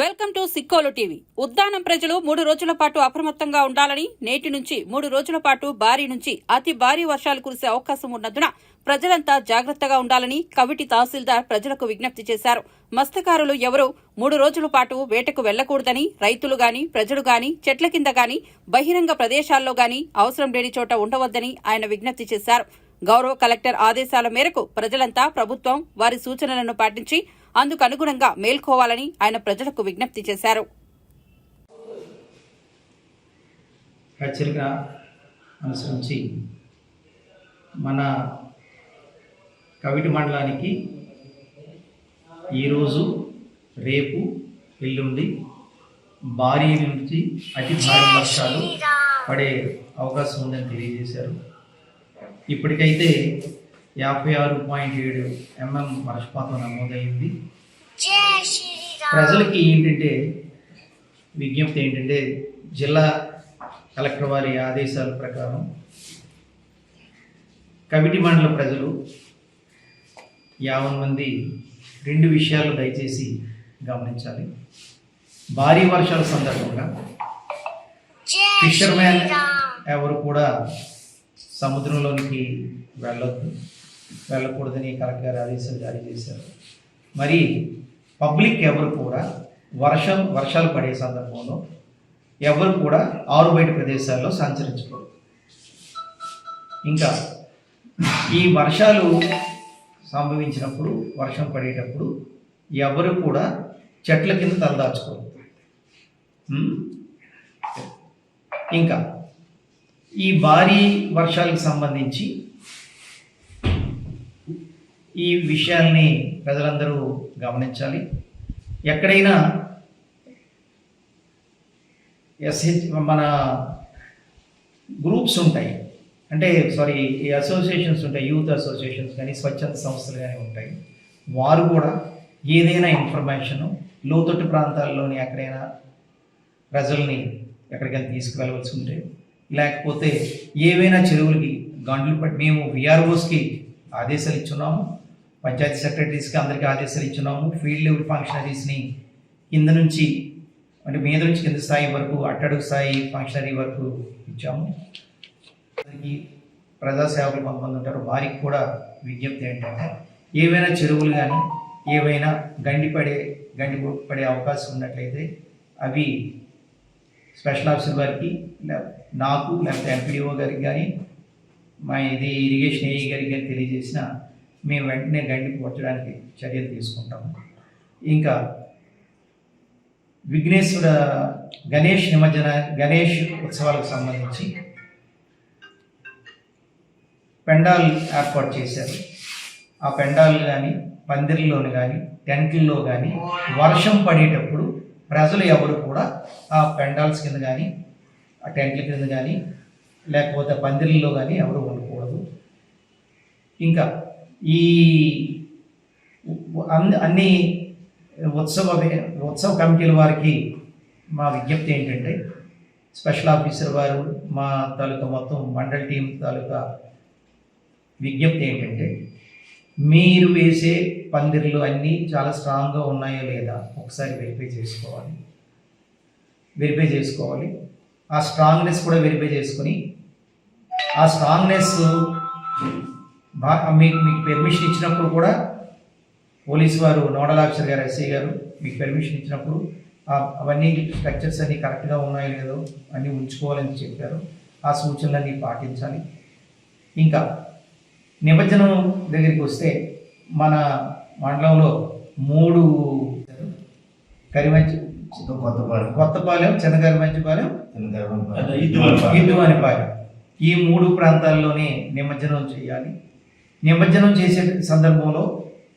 Welcome to Sikkolu TV. Uddanam ప్రజలు మూడు రోజుల పాటు అప్రమత్తంగా ఉండాలని నేటి నుంచి మూడు రోజుల పాటు భారీ నుంచి అతి భారీ వర్షాలు కురిసే అవకాశం ఉన్నందున ప్రజలంతా జాగ్రత్తగా ఉండాలని కవిటి తహసీల్దార్ ప్రజలకు విజ్ఞప్తి చేశారు. మత్స్యకారులు ఎవరూ మూడు రోజుల పాటు వేటకు వెళ్ళకూడదని రైతులు గాని ప్రజలు గాని చెట్ల కింద గాని బహిరంగ ప్రదేశాల్లో గాని అవసరం లేని చోట ఉండవద్దని ఆయన విజ్ఞప్తి చేశారు. గౌరవ కలెక్టర్ ఆదేశాల మేరకు ప్రజలంతా ప్రభుత్వం వారి సూచనలను పాటించి అందుకు అనుగుణంగా మేల్కోవాలని ఆయన ప్రజలకు విజ్ఞప్తి చేశారు. అనుసరించి మన కవిటి మండలానికి ఈరోజు రేపు ఎల్లుండి భారీ నుంచి అతి భారీ వర్షాలు పడే అవకాశం ఉందని తెలియజేశారు. ఇప్పటికైతే యాభై ఆరు పాయింట్ ఏడు ఎంఎం వర్షపాతం నమోదైంది. ప్రజలకి ఏంటంటే విజ్ఞప్తి ఏంటంటే జిల్లా కలెక్టర్ వారి ఆదేశాల ప్రకారం కమిటీ మండల ప్రజలు యావన్ మంది రెండు విషయాలు దయచేసి గమనించాలి. భారీ వర్షాల సందర్భంగా ఫిషర్మ్యాన్ ఎవరు కూడా సముద్రంలోనికి వెళ్ళొద్దు. వెళ్ళకూడదని కలెక్టర్ గారు ఆదేశాలు జారీ చేశారు. మరి పబ్లిక్ ఎవరు కూడా వర్షం వర్షాలు పడే సందర్భంలో ఎవరు కూడా ఆరు బయట ప్రదేశాల్లో సంచరించకూడదు. ఇంకా ఈ వర్షాలు సంభవించినప్పుడు వర్షం పడేటప్పుడు ఎవరు కూడా చెట్ల కింద తలదాచుకోరు ఇంకా ఈ భారీ వర్షాలకు సంబంధించి ఈ విషయాల్ని ప్రజలందరూ గమనించాలి. ఎక్కడైనా ఎస్హెచ్ మన గ్రూప్స్ ఉంటాయి. అంటే సారీ ఈ అసోసియేషన్స్ ఉంటాయి యూత్ అసోసియేషన్స్ కానీ స్వచ్ఛంద సంస్థలు కానీ ఉంటాయి. వారు కూడా ఏదైనా ఇన్ఫర్మేషను లోతట్టు ప్రాంతాల్లోని ఎక్కడైనా ప్రజల్ని ఎక్కడికైనా తీసుకువెళ్ళవలసి ఉంటే లేకపోతే ఏవైనా చెరువులకి గంటలు పట్టి మేము విఆర్ఓస్కి ఆదేశాలు ఇచ్చున్నాము. పంచాయతీ సెక్రటరీస్కి అందరికీ ఆదేశాలు ఇచ్చున్నాము. ఫీల్డ్ లెవెల్ ఫంక్షనరీస్ని కింద నుంచి అంటే మీద నుంచి కింద స్థాయి వరకు అట్టడుగు స్థాయి ఫంక్షనరీ వరకు ఇచ్చాము. అందరికీ ప్రజాసేవకులు కొంతమంది ఉంటారు. వారికి కూడా విజ్ఞప్తి ఏంటంటే ఏవైనా చెరువులు కానీ ఏవైనా గండి పడే గండి పడే అవకాశం ఉన్నట్లయితే అవి స్పెషల్ ఆఫీసర్ వారికి నాకు లేకపోతే ఎంపీడీఓ గారికి కానీ మా ఇది ఇరిగేషన్ ఏఈ గారికి కానీ తెలియజేసిన మేము వెంటనే గండికి పొచ్చడానికి చర్యలు తీసుకుంటాము. ఇంకా విఘ్నేశ్వర గణేష్ నిమజ్జన గణేష్ ఉత్సవాలకు సంబంధించి పెండాల్ ఏర్పాటు చేశారు. ఆ పెండాల్ కానీ పందిరిలోని కానీ టెంట్లలో కానీ వర్షం పడేటప్పుడు ప్రజలు ఎవరు కూడా ఆ పెండాల్స్ కింద కానీ ఆ టెంట్ల కింద కానీ లేకపోతే పందిరిలో కానీ ఎవరు ఉండకూడదు. ఇంకా ఈ అన్ని అన్ని ఉత్సవ ఉత్సవ కమిటీల వారికి మా విజ్ఞప్తి ఏంటంటే స్పెషల్ ఆఫీసర్ వారు మా తాలూకా మొత్తం మండల్ టీం తాలూకా విజ్ఞప్తి ఏంటంటే మీరు వేసే పందిర్లు అన్నీ చాలా స్ట్రాంగ్గా ఉన్నాయో లేదా ఒకసారి వెరిఫై చేసుకోవాలి. వెరిఫై చేసుకోవాలి. ఆ స్ట్రాంగ్నెస్ కూడా వెరిఫై చేసుకుని ఆ స్ట్రాంగ్నెస్ మీకు మీకు పెర్మిషన్ ఇచ్చినప్పుడు కూడా పోలీస్ వారు నోడల్ ఆఫీసర్ గారు ఎస్ఐ గారు మీకు పెర్మిషన్ ఇచ్చినప్పుడు అవన్నీ స్ట్రక్చర్స్ అన్నీ కరెక్ట్గా ఉన్నాయో లేదో అన్నీ ఉంచుకోవాలని చెప్పారు. ఆ సూచనలన్నీ పాటించాలి. ఇంకా నిమజ్జనం దగ్గరికి వస్తే మన మండలంలో మూడు కరిమంచి కొత్తపాడు కొత్తపాలెం చిన్నకరిమంచిపాలెం. హిందువానిపాలెం ఈ మూడు ప్రాంతాల్లోనే నిమజ్జనం చేయాలి. నిమజ్జనం చేసే సందర్భంలో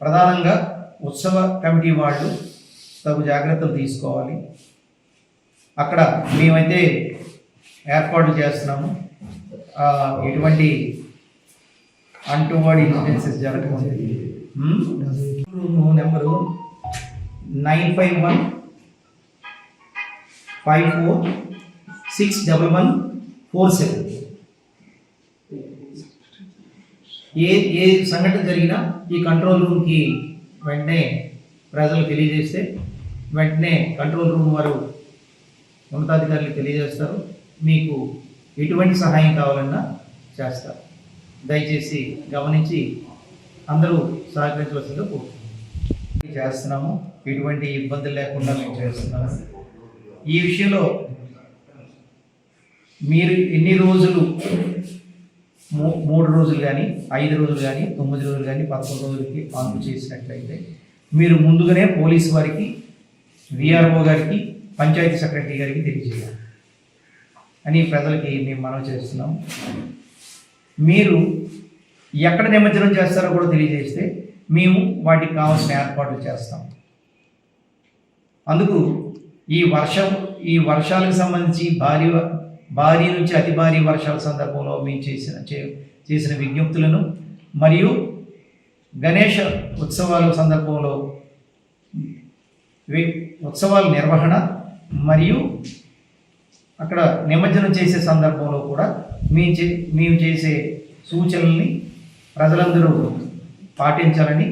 ప్రధానంగా ఉత్సవ కమిటీ వాళ్ళు తగు జాగ్రత్తలు తీసుకోవాలి. అక్కడ మేమైతే ఏర్పాట్లు చేస్తున్నాము. ఎటువంటి అంటువాడి ఇన్సిడెన్సెస్ జరగకుండా number nine five one five four six double one four seven. ఏ ఏ సంఘటన జరిగినా ఈ కంట్రోల్ రూమ్కి వెంటనే ప్రజలు తెలియజేస్తే వెంటనే కంట్రోల్ రూమ్ వారు ఉన్నతాధికారులకు తెలియజేస్తారు. మీకు ఎటువంటి సహాయం కావాలన్నా చేస్తారు. దయచేసి గమనించి అందరూ సహకరించవలసిందిగా కోరుతున్నాము చేస్తున్నాము. ఎటువంటి ఇబ్బందులు లేకుండా మేము చేస్తున్నాము. ఈ విషయంలో మీరు ఎన్ని రోజులు మూ- మూడు రోజులు కానీ ఐదు రోజులు కానీ తొమ్మిది రోజులు కానీ పదకొండు రోజులకి ఆన్పు చేసినట్లయితే మీరు ముందుగానే పోలీసు వారికి విఆర్ఓ గారికి పంచాయతీ సెక్రటరీ గారికి తెలియజేయాలి. అని ప్రజలకి మేము మనవి చేస్తున్నాం. మీరు ఎక్కడ నిమజ్జనం చేస్తారో కూడా తెలియజేస్తే మేము వాటికి కావాల్సిన ఏర్పాట్లు చేస్తాం. అందుకు ఈ వర్షం ఈ వర్షాలకు సంబంధించి భారీ భారీ నుంచి అతి భారీ వర్షాల సందర్భంలో మేము చేసిన చే- చేసిన విజ్ఞప్తులను మరియు గణేష ఉత్సవాల సందర్భంలో వి- ఉత్సవాల నిర్వహణ మరియు అక్కడ నిమజ్జనం చేసే సందర్భంలో కూడా మేము చే మేము చేసే సూచనల్ని ప్రజలందరూ పాటించాలని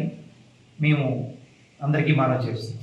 మేము అందరికీ మనం చేస్తున్నాం.